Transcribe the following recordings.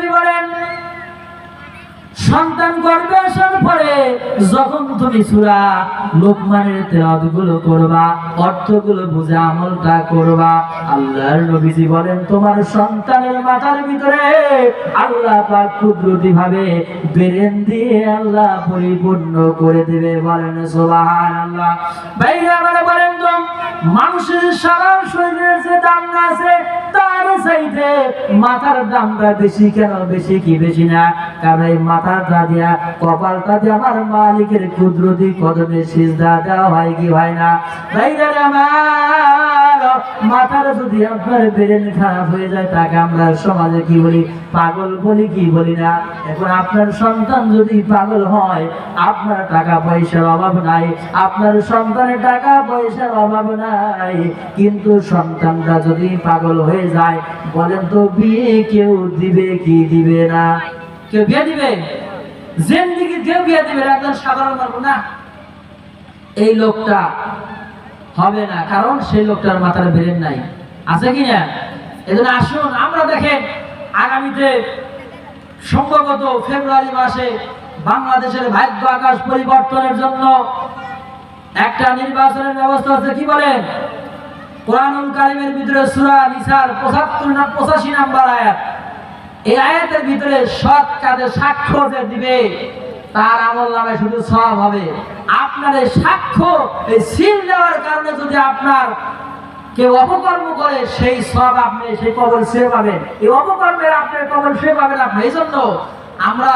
নবী বলেন সন্তান গর্ভে আসার পরে যখন তুমি সুরা লোকমানের তেলাওয়াতগুলো করবা, অর্থগুলো বুঝে আমলটা করবা, আল্লাহর নবীজি বলেন, তোমার সন্তানের মাথার ভিতরে আল্লাহ পাক কুদরতি ভাবে বেরেন দিয়ে আল্লাহ পরিপূর্ণ করে দেবে বলেন, সুবহানাল্লাহ। বাইরে বলেন তো, মানুষের সারা শরীরের যে দাম আছে, তার চাইতে মাথার দামটা বেশি কেন? বেশি কি? বেশি না। কারণ এই দিয়া, কপালটা আমার মালিকের কুদরতি কদমে সিজদা দেওয়া হয় কি না? আমার যদি আপনার ব্রেন খারাপ হয়ে যায়, তাকে আমরা সমাজে কি বলি? পাগল বলি কি বলি না? এখন আপনার সন্তান যদি পাগল হয়, আপনার টাকা পয়সার অভাব নাই, আপনার সন্তানের টাকা পয়সার অভাব নাই, কিন্তু সন্তানটা যদি পাগল হয়ে যায়, বলেন তো বিয়ে কেউ দিবে কি দিবে না? কেউ বিয়ে দিবে? জিন্দিগি কেউ বিয়ে দিবে, একজন সাধারণ মানুষ, না। এই লোকটা হবে না, কারণ সেই লোকটার মাথার ব্রেন নাই। আছে কি না? এজন্য আসুন, আমরা দেখেন, আগামীতে সম্ভবত ফেব্রুয়ারি মাসে বাংলাদেশের ভাগ্য আকাশ পরিবর্তনের জন্য একটা নির্বাচনের ব্যবস্থা আছে, কি বলেন? কোরআনুল কারিমের ভিতরে সূরা নিসার 75 না 85 নাম্বার আয়াত। এই আয়াতের ভিতরে সৎ কাজে সাক্ষ্য যে দিবে, তার আমল নামে শুধু সব হবে। আপনার এই সাক্ষ্য এই সিল দেওয়ার কারণে যদি আপনার কেউ অপকর্ম করে, সেই সব আপনি সেই কবল সে পাবেন। এই অপকর্মের আপনার কবল সে পাবেন আপনি এই জন্য আমরা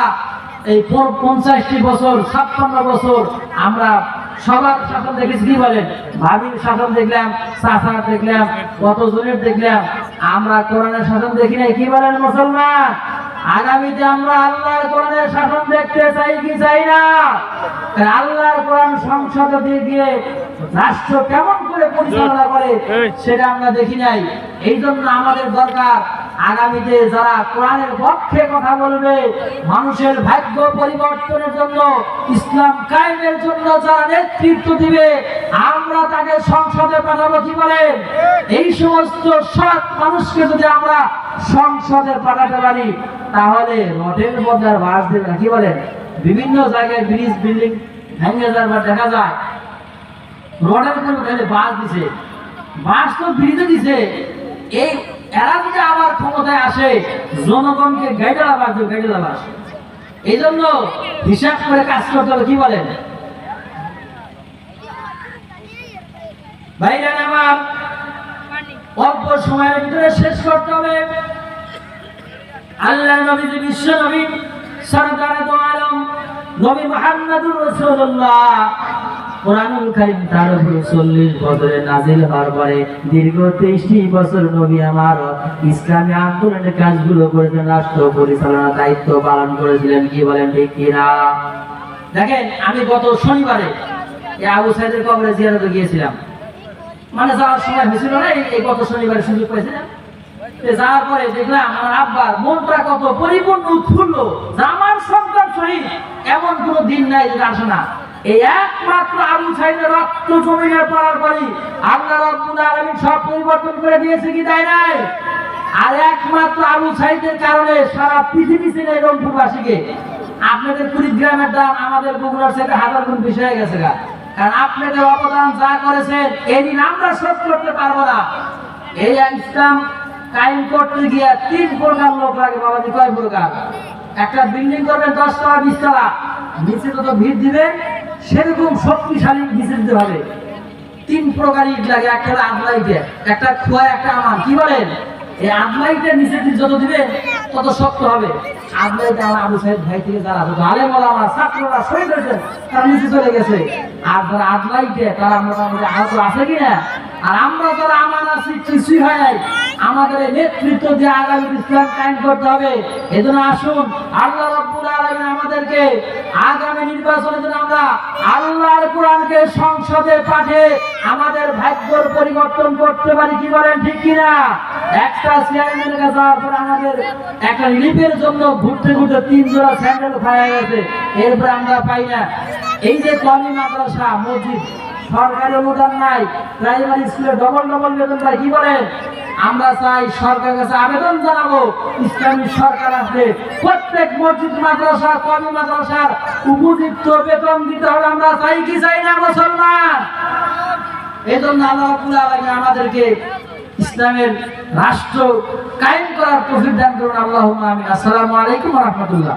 এই পঞ্চাশটি বছর, ছাপ্পান্ন বছর আমরা সবার শাসন দেখেছি কি বলেন ভাবির শাসন দেখলাম চাষার দেখলাম কতজনের দেখলাম? আমরা কোরআনের শাসন দেখি নাই কি বলেন মুসলমান? আগামীতে আমরা আল্লাহর কোরআনের শাসন দেখতে চাই কি চাই না? আল্লাহর কোরআন সংসদে দিয়ে গিয়ে রাষ্ট্র কেমন করে পরিচালনা করে সেটা আমরা দেখি নাই। এই জন্য আমাদের দরকার আগামীতে যারা কোরআনের পক্ষে কথা বলবে, মানুষের ভাগ্য পরিবর্তনের জন্য, ইসলাম কায়েমের জন্য যারা নেতৃত্ব দিবে, আমরা তাকে সংসদে পাঠাবো কি বলেন? এই সমস্ত সৎ মানুষকে যদি আমরা সংসদে পাঠাতে পারি, তাহলে রটের আর বাস দেবে না। কি বলেন? বিভিন্ন জায়গায় ব্রিজ, বিল্ডিং ভেঙে যাবার দেখা যায়। রোডের উপর বাস দিছে। বাস তো ব্রিজে দিছে। এই এরা যদি আবার ক্ষমতায় আসে, জনগণকে গাইডাল আবার দেবে গাইডাল আবার এই জন্য হিসাব করে কাজ করতে হবে, কি বলেন? আমার অল্প সময়ের ভিতরে শেষ করতে হবে। আল্লাহ নবী যে বিশ্ব নবী সরদার দো আলম, নবী মুহাম্মদুর রাসূলুল্লাহ। কোরআনুল কারীম তার উপরে 40 বছরে নাজিল হওয়ার পরে দীর্ঘ 23 বছর নবী আমার ইসলামী আন্দোলনের কাজগুলো করেছেন, রাষ্ট্র পরিচালনা দায়িত্ব পালন করেছিলেন। কি বলেন ঠিক কি না দেখেন, আমি গত শনিবারে এই আবু সাইদের কবরে জিয়ারতে গিয়েছিলাম। মানে যাওয়ার সময় হয়েছিল না, এই- গত শনিবারে সুযোগ পাইছিলাম। তো যাওয়ার পরে দেখলাম আমার আব্বার মনটা কত পরিপূর্ণ, উৎফুল্ল। আমার সন্তান শহীদ, এমন কোনো দিন নাই যেটা আসে এই একমাত্র আবু সাইদের রক্ত জমিনে পড়ার পরই আল্লাহ রব্বুল আলামিন সব পরিবর্তন করে দিয়েছে কি তাই নাই? আর একমাত্র আবু সাইদের কারণে সারা পৃথিবী ছিল এই রংপুরবাসীকে আপনাদের কুড়িগ্রামের দাম আমাদের বগুড়ার সাথে হাজার গুণ বেশি হয়ে গেছে গা। কারণ আপনাদের অবদান যা করেছেন এই দিন আমরা শোধ করতে পারব না। এই ইসলাম কায়েম করতে গিয়ে তিন প্রকার লোক লাগে বাবাজি, কয় প্রকার? একটা বিল্ডিং করবেন দশ তলা, বিশ তলা। নিচে যত ভিড় দিবেন সেরকম শক্তিশালী মিছিল হবে তিন প্রকার ইট লাগে একটা আদলাইটে একটা খোয়া, একটা আমার। কি বলেন? এই আদলাইটের নিচে দিয়ে যত দিবে, তত শক্ত হবে। আদলাইটে আমার আবু সাহেব ভাই থেকে যারা যত আমার নিচে চলে গেছে। আর আদলাইটে তারা মোটামুটি আহত আছে কিনা? আর আমরা যারা আমান আছি কিছুই হয় আমাদের নেতৃত্ব দিয়ে আগামী ইসলাম কায়েম করতে হবে। এজন্য আসুন, আল্লাহ রাব্বুল আলামিন আমাদেরকে আগামী নির্বাচনের জন্য আমরা আল্লাহর কোরআনকে সংসদে পাঠে আমাদের ভাগ্যর পরিবর্তন করতে পারি, কি বলেন ঠিক কিনা? একটা চেয়ারম্যানের কাছে যাওয়ার আমাদের একটা লিপের জন্য ঘুরতে ঘুরতে তিন জোড়া স্যান্ডেল খাওয়া গেছে এরপরে আমরা পাই না। এই যে কমি মাদ্রাসা, মসজিদ সরকারি অনুদান নাই, প্রাইমারি স্কুলে ডবল ডবল বেতন পায় কি বলেন? আমরা চাই সরকারের কাছে আবেদন জানাব, ইসলামী সরকার আসলে প্রত্যেক মসজিদ, মাদ্রাসা, কমি মাদ্রাসার উপযুক্ত বেতন দিতে হবে, আমরা চাই কি চাই না, মুসলমান? এই জন্য আল্লাহ আমাদেরকে ইসলামের রাষ্ট্র কায়েম করার তৌফিক দান করুন। আল্লাহুম্মা আমিন। আসসালামু আলাইকুম রাহমাতুল্লাহ।